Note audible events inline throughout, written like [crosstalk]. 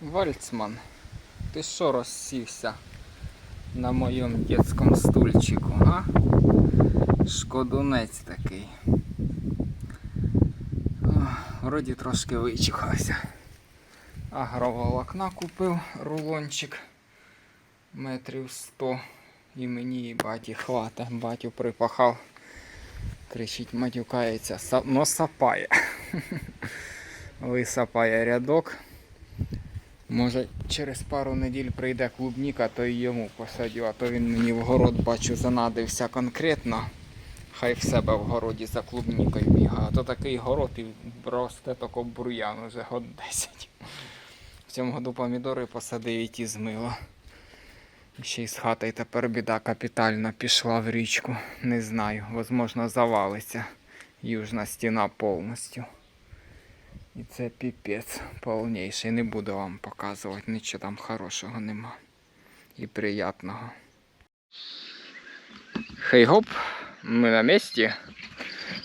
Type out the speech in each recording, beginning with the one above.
Вальцман, ти що розсівся на моєму дитячому стульчику, а? Шкодунець такий. Вроді трошки вичухався. Агроволокна купив рулончик метрів 100 і мені і баті хвата. Батю припахав. Кричить, матюкається, но сапає. [laughs] Висапає рядок. Може через пару неділь прийде клубніка, то й йому посадю, а то він мені в город бачу занадився конкретно. Хай в себе в городі за клубнікою бігає. А то такий город і росте тако бур'ян уже год 10. В цьому году помідори посадив і ті змило. Ще й з хати тепер біда капітальна пішла в річку. Не знаю, возможно, завалиться южна стіна повністю. І це піпець повніший. Не буду вам показувати, нічого там хорошого нема. І приятного. Хей гоп, ми на місці.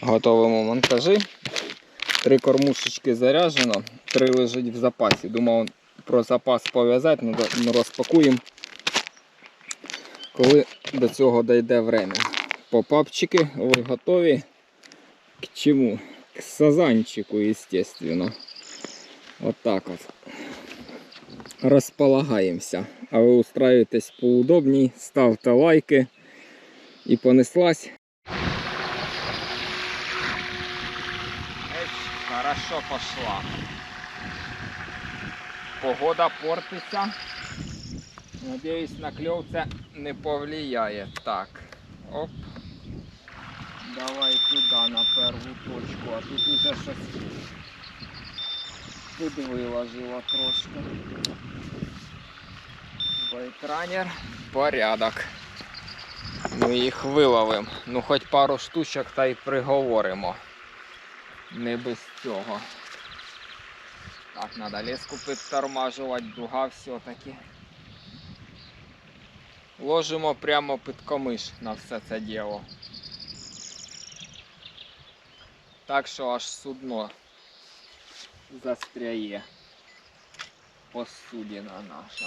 Готовимо монтажі. Три кормушечки заряджено, три лежать в запасі. Думав про запас пов'язати, ну, ну розпакуємо. Коли до цього дійде время. Попапчики, ви готові? К чому? К сазанчику, естественно. Вот так от. Розполагаємося. А ви устраивайтесь поудобній, ставте лайки і понеслась. Хорошо пошла. Погода портиться. Надеюсь, на це не повлияє. Так. Оп. Давай туди на перву точку, а тут уже щось тут виложило трошки. Байтранер. Порядок. Ми їх виловимо. Ну хоч пару штучок та й приговоримо. Не без цього. Так, треба леску підтормажувати, дуга все-таки. Ложимо прямо під комиш на все це діло. Так що аж судно застряє. Посудина наша.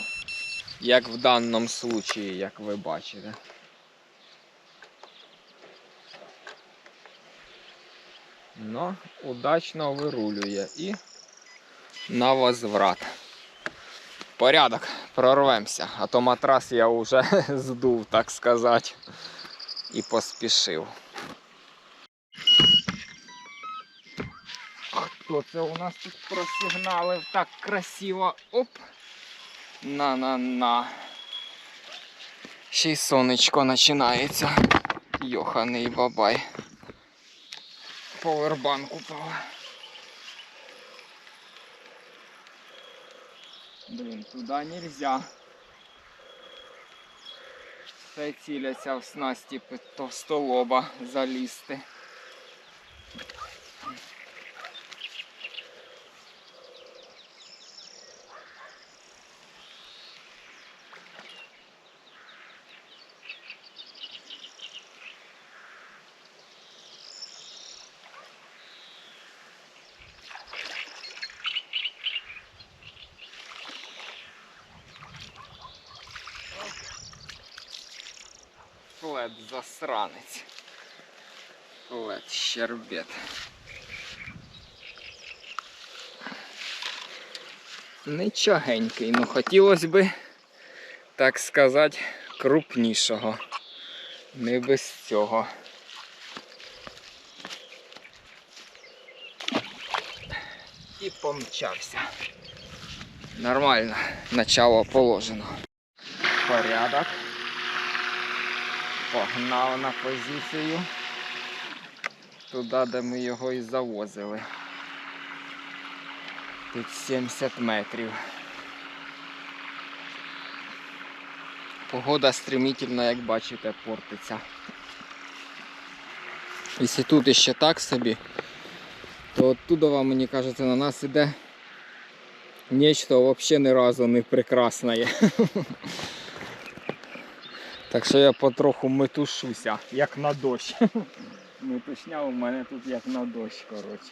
Як в даному случаї, як ви бачите. Но удачно вирулює і на возврат. Порядок, прорвемося, а то матрас я вже [laughs] здув, так сказати, і поспішив. Хто це у нас тут просигналив так красиво? Оп! На-на-на. Ще й сонечко починається. Йоханий бабай. Повербанк упав. Блін, туди нельзя. Це ціляться в снасті під товстолоба залізти. Флет засранець. Флет щербет. Нічогенький, ну хотілося би, так сказати, крупнішого. Не без цього. І помчався. Нормально, начало положено. Порядок. Погнав на позицію. Туди, де ми його і завозили. Тут 70 метрів. Погода стремительно, як бачите, портиться. Якщо тут ще так собі, то оттуда мені кажеться, на нас іде нечто взагалі ні разу не прекрасне. [laughs] Так що я потроху метушуся, як на дощ. [laughs] Метушня у мене тут як на дощ, коротше.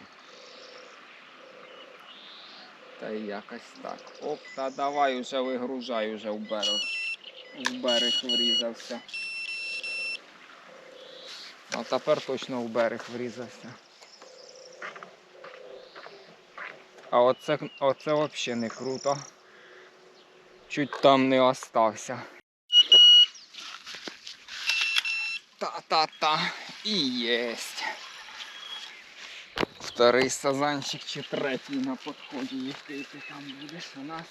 Та якось так. Оп, та давай уже вигружай уже в берег. В берег врізався. А тепер точно в берег врізався. А оце, оце взагалі не круто. Чуть там не остався. Та-та-та. І єсть. Вторий сазанчик чи третій на подході, який ти там будеш у нас.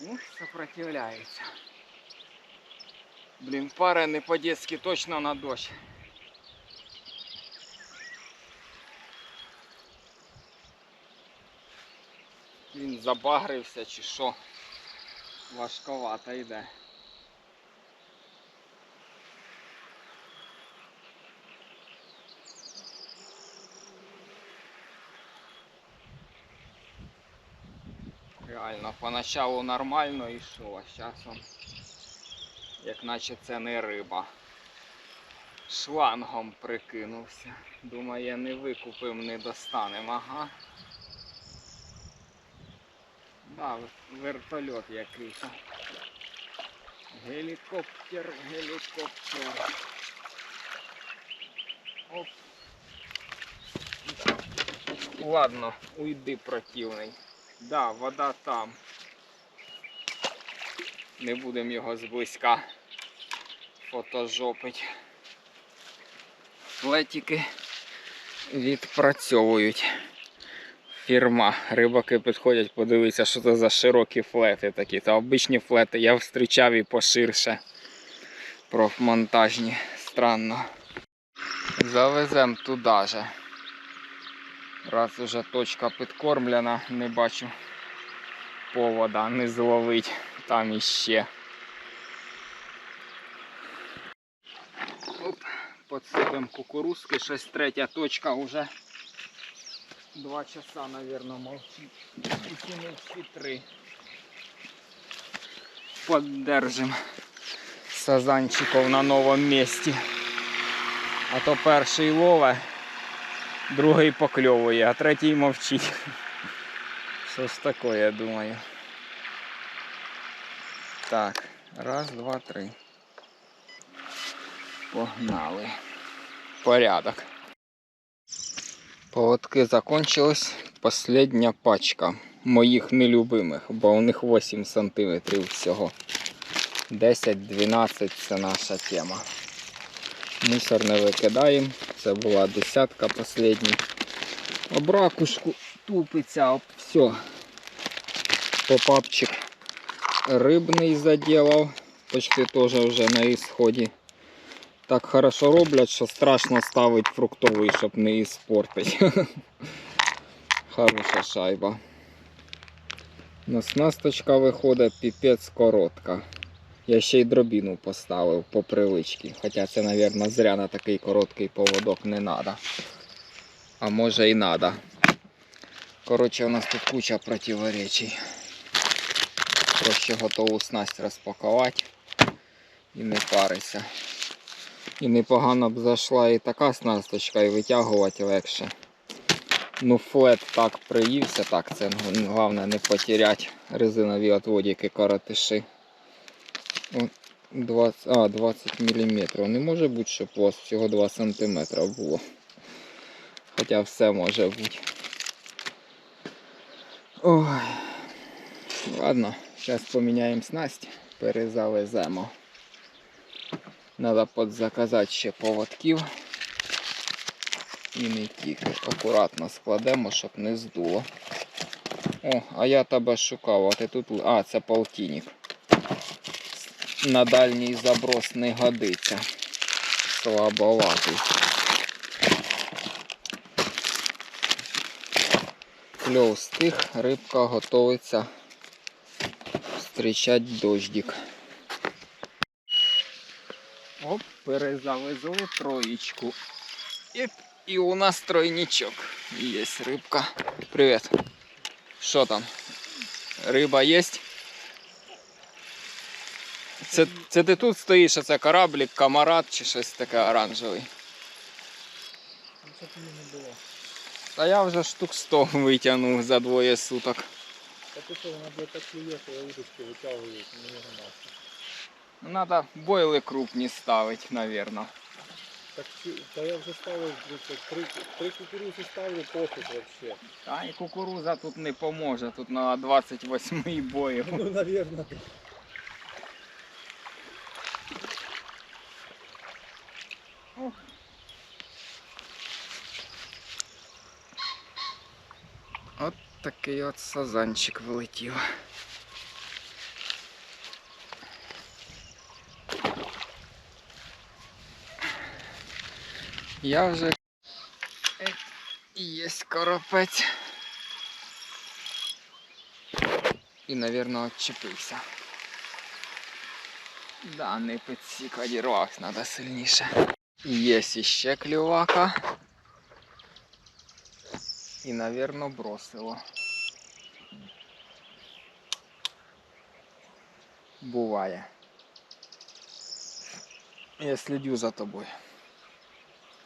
Ух, сопротивляється. Блін, пара не по-детски точно на дощ. Він забагрився чи що. Важковато йде. Реально, поначалу нормально йшов, а зараз он, як наче це не риба. Шлангом прикинувся. Думає, не викупив, не достанем, ага. Да, вертольот якийсь. Гелікоптер, гелікоптер. Оп. Ладно, уйди противний. Да, вода там. Не будемо його зблизька фотожопить. Флетики відпрацьовують. Фірма. Рибаки підходять, подивитися, що це за широкі флети такі. Та обичні флети я зустрічав і поширше. Профмонтажні. Странно. Завеземо туди же. Раз уже точка підкормлена, не бачу повода, не зловить там іще. Оп, подсипемо кукурузки, щось третя точка вже. Два часа, наверное, молчит. Если не всі три. Поддержим сазанчиков на новому місці. А то перший лове, другий покльовує, а третій мовчить. Що ж таке, я думаю. Так, раз, два, три. Погнали. Порядок. Поводки закончились. Последня пачка моїх нелюбимих, бо у них 8 см всього. 10-12 це наша тема. Мусор не викидаємо. Це була десятка последній. Об ракушку тупиться, об все. Попапчик рибний заділав. Почти теж вже на ісході. Так хорошо роблять, що страшно ставить фруктовий, щоб не іспортити. [laughs] Хороша шайба. Наснасточка виходить піпець коротка. Я ще й дробіну поставив по привичці. Хоча це, мабуть, зря на такий короткий поводок не треба. А може і треба. Коротше, у нас тут куча противоречий. Проще готову снасть розпакувати і не парися. І непогано б зайшла і така снасточка, і витягувати легше. Ну, флет так приївся, так, це ну, головне не потеряти резинові отводики коротиші. От 20, а, 20 мм. Не може бути, щоб у всього 2 см було. Хоча все може бути. Ой. Ладно, зараз поміняємо снасть, перезавеземо. Треба подзаказати ще поводків. І не тільки. Акуратно складемо, щоб не здуло. О, а я тебе шукав, а ти тут. А, це полтинник. На дальній заброс не годиться. Слабоватий. Кльов стих, рибка готується зустрічати дождик. Оп, перезавезли троєчку. І, і у нас тройничок. Є рибка. Привіт. Що там? Риба є? Це, це ти тут стоїш, а це кораблік, камарат чи щось таке оранжевий. Це тобі не було. Та я вже штук 100 витягнув за двоє суток. Та ти що, вона буде так клює, що удочки витягую, мені нема. Ну, Надо бойли крупні ставити, навірно. Так, та я вже ставив, три, три кукурузи ставлю, пофіг вообще. Та і кукуруза тут не поможе, тут на 28 бою. Ну, навірно. такий от сазанчик вилетів. Я вже Е, є коропець. І, напевно, відчепився. Да, не підсік, одірвався, треба сильніше. Є іще клювака. І, напевно, бросило. Буває. Я слідю за тобою.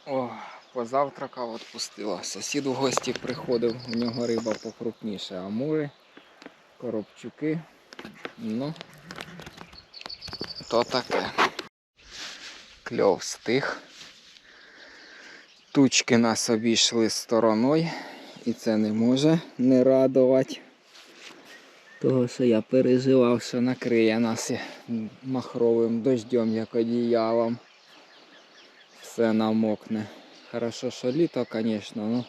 О, позавтракав, відпустила. Сусід в гості приходив, у нього риба покрупніше, амури, коробчуки. Ну, то таке. Кльов стих. Тучки нас обійшли стороною, і це не може не радувати. Того, що я переживав, що накриє нас махровим дождем, як одіялом. Все намокне. Хорошо, що літо, звісно, ну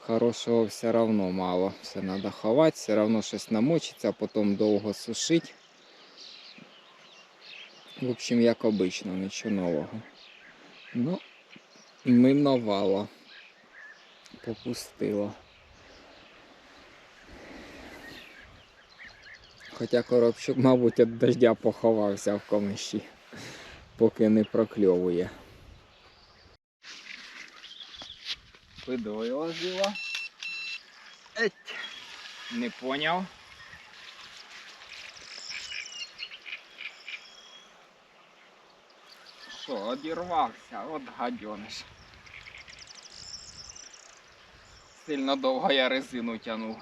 хорошого все одно мало. Все треба ховати, все одно щось намочиться, а потім довго сушить. В общем, як обично, нічого нового. Ну, миновало. Попустило. Хоча коробчук, мабуть, від дождя поховався в комиші, поки не прокльовує. Видойлазила. Еть. Не поняв. Що, одірвався, от гадьониш. Сильно довго я резину тянув.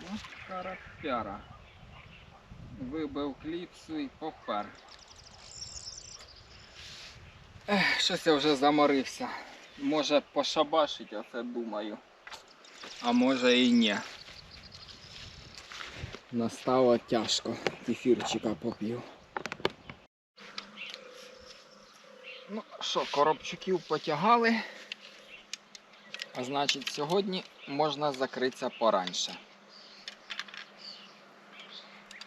От карапяра. Вибив кліпсу і попер. Ех, щось я вже заморився. Може пошабашить, оце думаю. А може і ні. Настало тяжко. Кефірчика поп'ю. Ну що, коробчуків потягали. А значить, сьогодні можна закритися пораньше.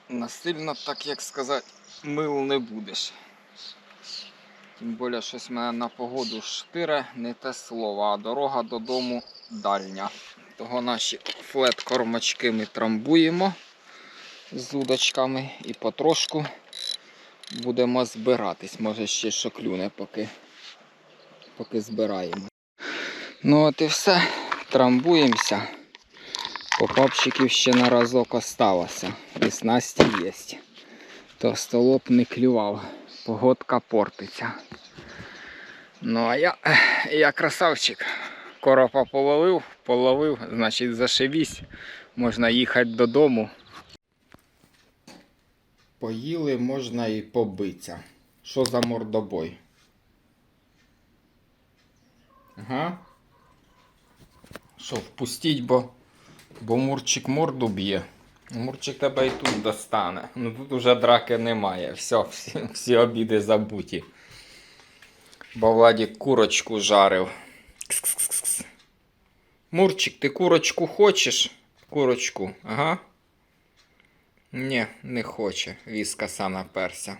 Насильно, так як сказати, мил не будеш. Тим більше щось мене на погоду штире, не те слово, а дорога додому дальня. Того наші флет-кормачки ми трамбуємо з удочками і потрошку будемо збиратись. Може ще що клюне, поки, поки збираємо. Ну от і все. Трамбуємося. Попапчиків ще на разок осталося. І снасті є. То столоп не клював. Погодка портиться. Ну а я, я красавчик. Коропа половив, половив, значить зашибісь. Можна їхати додому. Поїли, можна і побитися. Що за мордобой? Ага. Що, впустіть, бо, бо Мурчик морду б'є. Мурчик тебе і тут достане. Ну тут уже драки немає. Все, всі, всі обіди забуті. Бо Владік курочку жарив. Кс-кс-кс-кс. Мурчик, ти курочку хочеш? Курочку, ага. Ні, не хоче. Віскаса наперся.